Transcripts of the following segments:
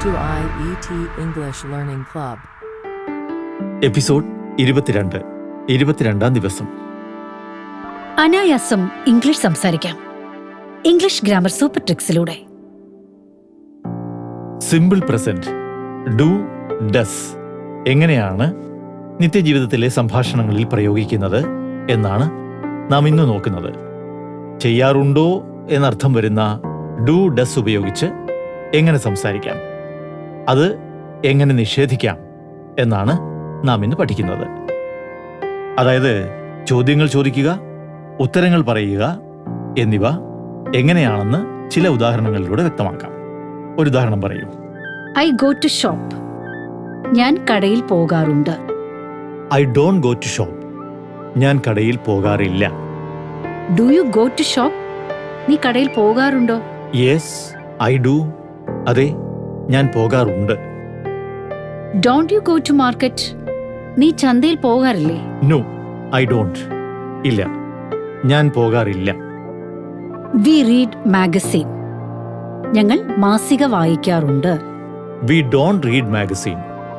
to IET English Learning Club. Episode ഇരുപത്തിരണ്ട്. ഇരുപത്തിരണ്ടാം ദിവസം. അനായാസം ഇംഗ്ലീഷ് സംസാരിക്കാം. ഇംഗ്ലീഷ് ഗ്രാമർ സൂപ്പർ ട്രിക്സിലൂടെ സിമ്പിൾ പ്രസന്റ് ഡു ഡസ് എങ്ങനെയാണ് നിത്യജീവിതത്തിലെ സംഭാഷണങ്ങളിൽ പ്രയോഗിക്കുന്നത് എന്നാണ് നാം ഇന്ന് നോക്കുന്നത്. ചെയ്യാറുണ്ടോ എന്നർത്ഥം വരുന്ന ഡു ഡസ് ഉപയോഗിച്ച് എങ്ങനെ സംസാരിക്കാം? അത് എങ്ങനെ നിഷേധിക്കാം എന്നാണ് നാം ഇന്ന് പഠിക്കുന്നത്. അതായത് ചോദ്യങ്ങൾ ചോദിക്കുക ഉത്തരങ്ങൾ പറയുക എന്നിവ എങ്ങനെയാണെന്ന് ചില ഉദാഹരണങ്ങളിലൂടെ വ്യക്തമാക്കാം. ഒരു ഉദാഹരണം പറയൂ. ഐ ഗോ ടു ഷോപ്പ് ഞാൻ കടയിൽ പോകാറുണ്ട്. I don't go to shop ഞാൻ കടയിൽ പോകാറില്ല. Do you go to shop നീ കടയിൽ പോകാറുണ്ടോ? യെസ് ഐ ഡു അതെ ഞാൻ പോകാറുണ്ട്. Don't you go to market നീ ചന്തയിൽ പോകാറില്ലേ? നോ ഐ ഡോണ്ട് ഇല്ല. ഞാൻ പോകാറില്ല. വി റീഡ് മാഗസിൻ ഞങ്ങൾ മാസിക വായിക്കാറുണ്ട്. വി ഡോണ്ട് റീഡ് മാഗസീൻ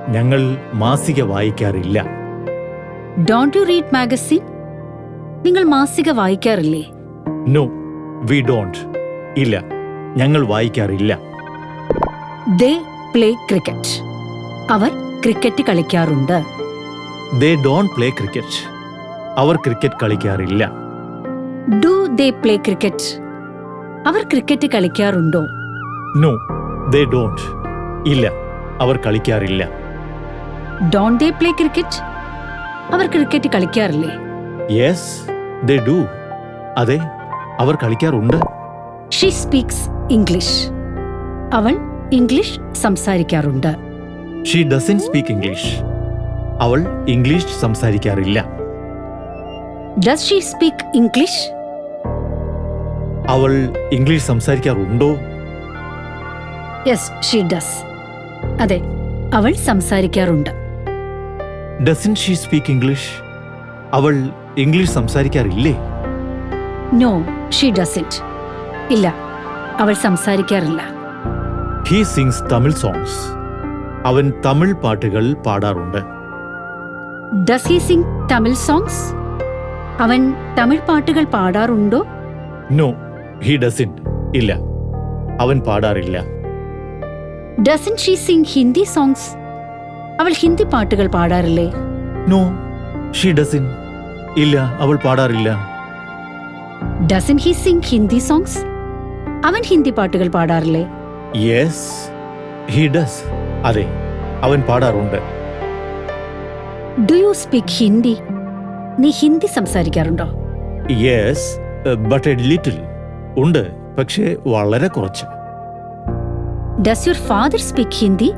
ഞങ്ങൾ മാസിക വായിക്കാറില്ല. ഡോണ്ട് യു റീഡ് മാഗസിൻ നിങ്ങൾ മാസിക വായിക്കാറില്ലേ? നോ വി ഡോണ്ട് ഇല്ല. ഞങ്ങൾ വായിക്കാറില്ല. They play cricket. Our cricket കളിക്കാറുണ്ട്. They don't play cricket. Our cricket കളിക്കാറില്ല. Do they play cricket. Our cricket കളിക്കാറുണ്ടോ? നോ ദേ ഡോണ്ട് ഇല്ല അവർ കളിക്കാറില്ല. Don't they play cricket? Our cricket കളിക്കാറില്ലേ? യെസ് ദേ ഡു അതെ അവർ കളിക്കാറുണ്ട്. ഷീ സ്പീക്സ് ഇംഗ്ലീഷ് അവൾ English സംസാരിക്കാറുണ്ട്. ഷീ ഡസൻ സ്പീക്ക് ഇംഗ്ലീഷ് അവൾ ഇംഗ്ലീഷ് സംസാരിക്കാറില്ല. ഡസ് ഷീ സ്പീക്ക് ഇംഗ്ലീഷ് അവൾ ഇംഗ്ലീഷ് സംസാരിക്കാറുണ്ടോ? യെസ് ഷീ ഡസ് അതെ അവൾ സംസാരിക്കാറുണ്ട്. ഡസൻ ഷീ സ്പീക്ക് ഇംഗ്ലീഷ് അവൾ ഇംഗ്ലീഷ് സംസാരിക്കാറില്ലേ? നോ ഷീ ഡസന്റ് ഇല്ല അവൾ സംസാരിക്കാറില്ല. ഹീ സിങ്സ് തമിഴ് സോങ്സ് അവൻ തമിഴ് പാട്ടുകൾ പാടാറുണ്ട്. Does he sing Tamil songs അവൻ തമിഴ് പാട്ടുകൾ പാടാറുണ്ടോ? നോ ഹി ഡസിൻ ഇല്ല. അവൻ പാടാറില്ല. Doesn't she sing Hindi songs അവൾ ഹിന്ദി പാട്ടുകൾ പാടാറില്ലേ? നോ ഷീ ഡസിൻ ഇല്ല അവൾ പാടാറില്ല. Doesn't he sing Hindi songs അവൻ ഹിന്ദി പാട്ടുകൾ പാടാറില്ലേ? യെസ് ഹി ഡസ് അതെ അവൻ പാടാറുണ്ട്. ഡു യു സ്പീക്ക് ഹിന്ദി നീ ഹിന്ദി സംസാരിക്കാറുണ്ടോ? യെസ് ബട്ട് എ ലിറ്റിൽ ഉണ്ട് പക്ഷേ വളരെ കുറച്ച്. Does your father speak Hindi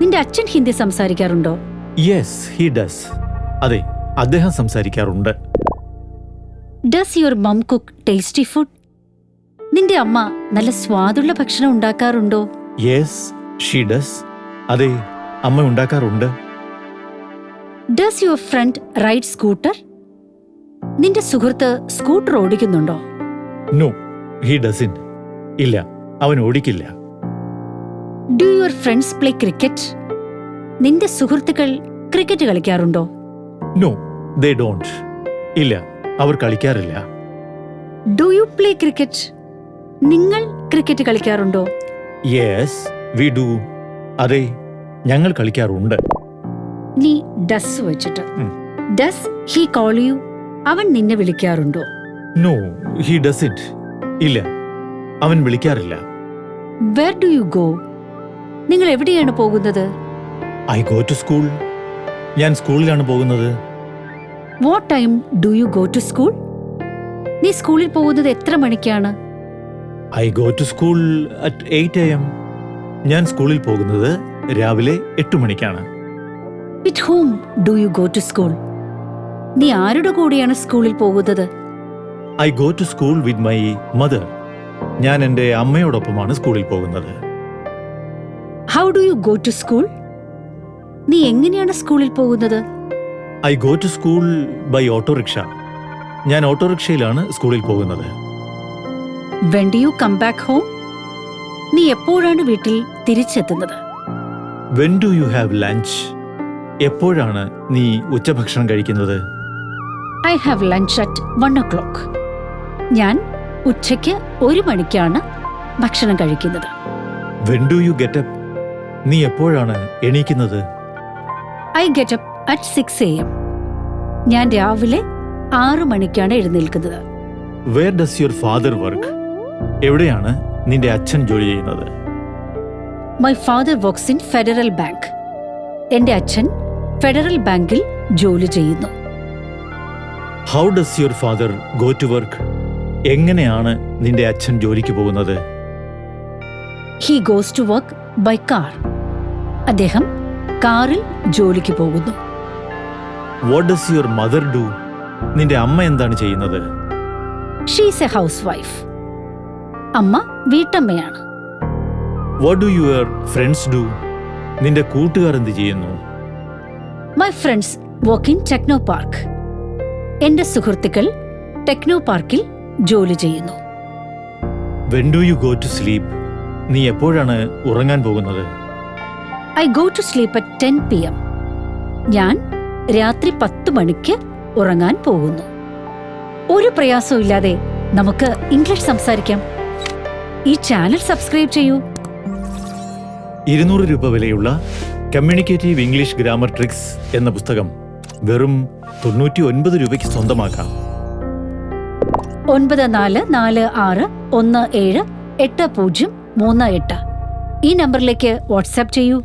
നിന്റെ അച്ഛൻ ഹിന്ദി സംസാരിക്കാറുണ്ടോ? യെസ് ഹി ഡസ് അതെ അദ്ദേഹം സംസാരിക്കാറുണ്ട്. Does your mom cook tasty food നിന്റെ അമ്മ നല്ല സ്വാദുള്ള ഭക്ഷണം ഉണ്ടാക്കാറുണ്ടോ? യെസ് ഷീ ഡസ് അതെ അമ്മ ഉണ്ടാക്കാറുണ്ട്. Does your friend ride scooter നിന്റെ സുഹൃത്ത് സ്കൂട്ടർ ഓടിക്കുന്നുണ്ടോ? നോ ഹി ഡസിൻ ഇല്ല അവൻ ഓടിക്കില്ല. Do your friends play cricket നിന്റെ സുഹൃത്തുക്കൾ ക്രിക്കറ്റ് കളിക്കാറുണ്ടോ? നോ ദേ ഡോണ്ട് ഇല്ല അവർ കളിക്കാറില്ല. ഡു യു പ്ലേ ക്രിക്കറ്റ് നിങ്ങൾ ക്രിക്കറ്റ് കളിക്കാറുണ്ടോ? യെസ് വി ഡു അതെ ഞങ്ങൾ കളിക്കാറുണ്ട്. നീ ഡസ് വെച്ചിട്ട്. Does he call you. അവൻ നിന്നെ വിളിക്കാറുണ്ടോ? നോ ഹി ഡസ് ഇറ്റ് ഇല്ല അവൻ വിളിക്കാറില്ല. വേർ ഡു യു ഗോ നിങ്ങൾ എവിടെയാണ് പോകുന്നത്? ഐ ഗോ ടു സ്കൂൾ ഞാൻ സ്കൂളിലാണ് പോകുന്നത്. What time do you go to school നീ സ്കൂളിൽ പോകുന്നത് എത്ര മണിക്കാണ്? I go to school at eight A M ഞാൻ സ്കൂളിൽ പോകുന്നത് രാവിലെ എട്ട് മണിക്കാണ്. With whom do you go to school നീ ആരുടെ കൂടെയാണ് സ്കൂളിൽ പോകുന്നത്? I go to school with my mother ഞാൻ എന്റെ അമ്മയോടൊപ്പമാണ് സ്കൂളിൽ പോകുന്നത്. How do you go to school നീ എങ്ങനെയാണ് സ്കൂളിൽ പോകുന്നത്? I go to school by autorickshaw ഞാൻ ഓട്ടോറിക്ഷയിലാണ് സ്കൂളിൽ പോകുന്നത്. When do you come back home നീ എപ്പോഴാണ് വീട്ടിൽ തിരിച്ചെത്തുന്നത്? When do you have lunch എപ്പോഴാണ് നീ ഉച്ചഭക്ഷണം കഴിക്കുന്നത്? I have lunch at one o'clock ഞാൻ ഉച്ചയ്ക്ക് ഒരു മണിക്കാണ് ഭക്ഷണം കഴിക്കുന്നത്. When do you get up നീ എപ്പോഴാണ് എണീക്കുന്നത്? I get up at six A M ഞാൻ രാവിലെ ആറു മണിക്കാണ് എഴുന്നേൽക്കുന്നത്. Where does your father work എവിടെയാണ് നിന്റെ അച്ഛൻ ജോലി ചെയ്യുന്നത്? My father works in Federal Bank എന്റെ അച്ഛൻ ഫെഡറൽ ബാങ്കിൽ ജോലി ചെയ്യുന്നു. How does your father go to work എങ്ങനെയാണ് നിന്റെ അച്ഛൻ ജോലിക്ക് പോകുന്നത്? He goes to work by car അദ്ദേഹം കാറിൽ ജോലിക്ക് പോകുന്നു. What does your mother do നിന്റെ അമ്മ എന്താണ് ചെയ്യുന്നത്? ഷീസ് എ ഹൗസ് വൈഫ് അമ്മ വീട്ടമ്മയാണ്. What do your friends do നിന്റെ കൂട്ടുകാർ എന്ത് ചെയ്യുന്നു? My friends work in Technopark എന്റെ സുഹൃത്തുക്കൾ ടെക്നോ പാർക്കിൽ ജോലി ചെയ്യുന്നു. When do you go to sleep നീ എപ്പോഴാണ് ഉറങ്ങാൻ പോകുന്നത്? I go to sleep at ten P M ഞാൻ രാത്രി പത്ത് മണിക്ക് ഉറങ്ങാൻ പോകുന്നു. ഒരു പ്രയാസവും ഇല്ലാതെ നമുക്ക് ഇംഗ്ലീഷ് സംസാരിക്കാം. ഈ ചാനൽ സബ്സ്ക്രൈബ് ചെയ്യൂ. ഇരുന്നൂറ് രൂപ വിലയുള്ള കമ്മ്യൂണിക്കേറ്റീവ് ഇംഗ്ലീഷ് ഗ്രാമർ ട്രിക്സ് എന്ന പുസ്തകം വെറും തൊണ്ണൂറ്റി ഒൻപത് രൂപയ്ക്ക് സ്വന്തമാക്കാം. ഒൻപത് നാല് നാല് ആറ് ഒന്ന് ഏഴ് എട്ട് പൂജ്യം മൂന്ന് എട്ട്. ഈ നമ്പറിലേക്ക് വാട്സാപ്പ് ചെയ്യൂ.